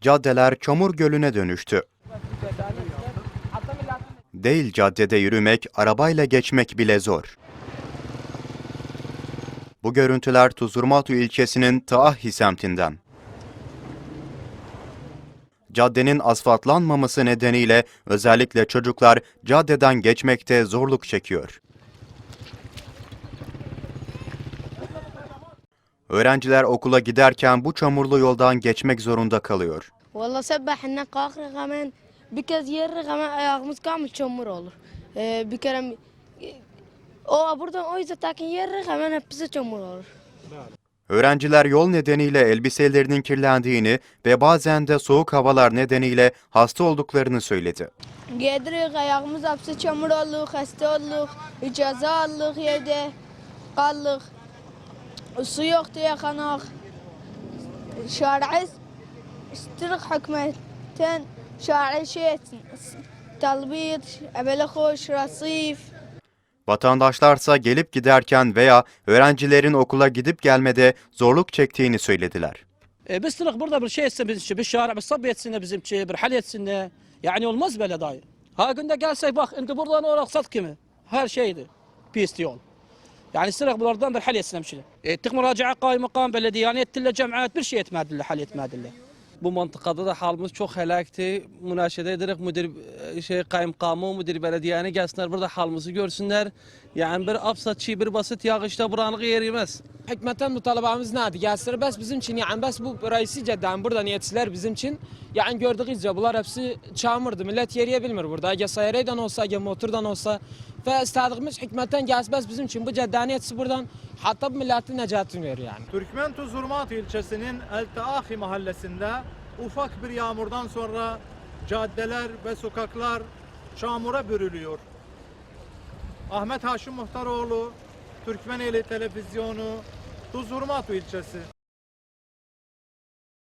caddeler çamur gölüne dönüştü. Değil caddede yürümek, arabayla geçmek bile zor. Bu görüntüler Tuzurmatu ilçesinin Taahi semtinden. Caddenin asfaltlanmaması nedeniyle özellikle çocuklar caddeden geçmekte zorluk çekiyor. Öğrenciler okula giderken bu çamurlu yoldan geçmek zorunda kalıyor. Valla sabahına kalkır hemen bir kez yeri hemen ayağımız kalmış çamur olur. Ee, bir kere e, o buradan o yüzden takin yeri hemen hepsi çamur olur. Öğrenciler yol nedeniyle elbiselerinin kirlendiğini ve bazen de soğuk havalar nedeniyle hasta olduklarını söyledi. Giydirik ayağımız hepsi çamur olduk, hasta olduk, icaza aldık yerde kaldık. Su yok diye kanak. Şar'ı istirik hükümetten şar'ı şey talbit, evele hoş, rasif. Vatandaşlarsa gelip giderken veya öğrencilerin okula gidip gelmede zorluk çektiğini söylediler. E, bizlik burada bir şey etse bizim için, bir şara, bir sabı etsinle bizim için, bir hal etsinle. Yani olmaz böyle dair. Ha günde gelsek bak, şimdi buradan olarak sat kimi. Her şeydi. Pis yol. Yani sırık buradan bir hal etsin hemşire. Ettik müracaat kaymakam, belediyaniyet, tille cemaat bir şey etmediler, hal etmediler. Bu mantıkada da halimiz çok helakti. Münaşede ederek müdür e, şey kaymakamı, müdür belediyeni gelsinler burada halimizi görsünler. Yani bir absatçı, bir basit yağışta buranlık yer Hükümetten mutalabamız neydi? Gelsin bes bizim için yani bes bu reisi cidden burada niyetçiler bizim için. Yani gördüğünüz bunlar hepsi çamurdu. Millet yeriye bilmir burada. Ya sayaraydan olsa ya motordan olsa. Ve istediğimiz hükümetten gelsin bes bizim için bu cidden niyetçisi buradan hatta bu milletin necatını veriyor yani. Türkmen Tuzurmat ilçesinin El Taahi mahallesinde ufak bir yağmurdan sonra caddeler ve sokaklar çamura bürülüyor. Ahmet Haşim Muhtaroğlu, Türkmeneli Televizyonu, Tuzurmatu ilçesi.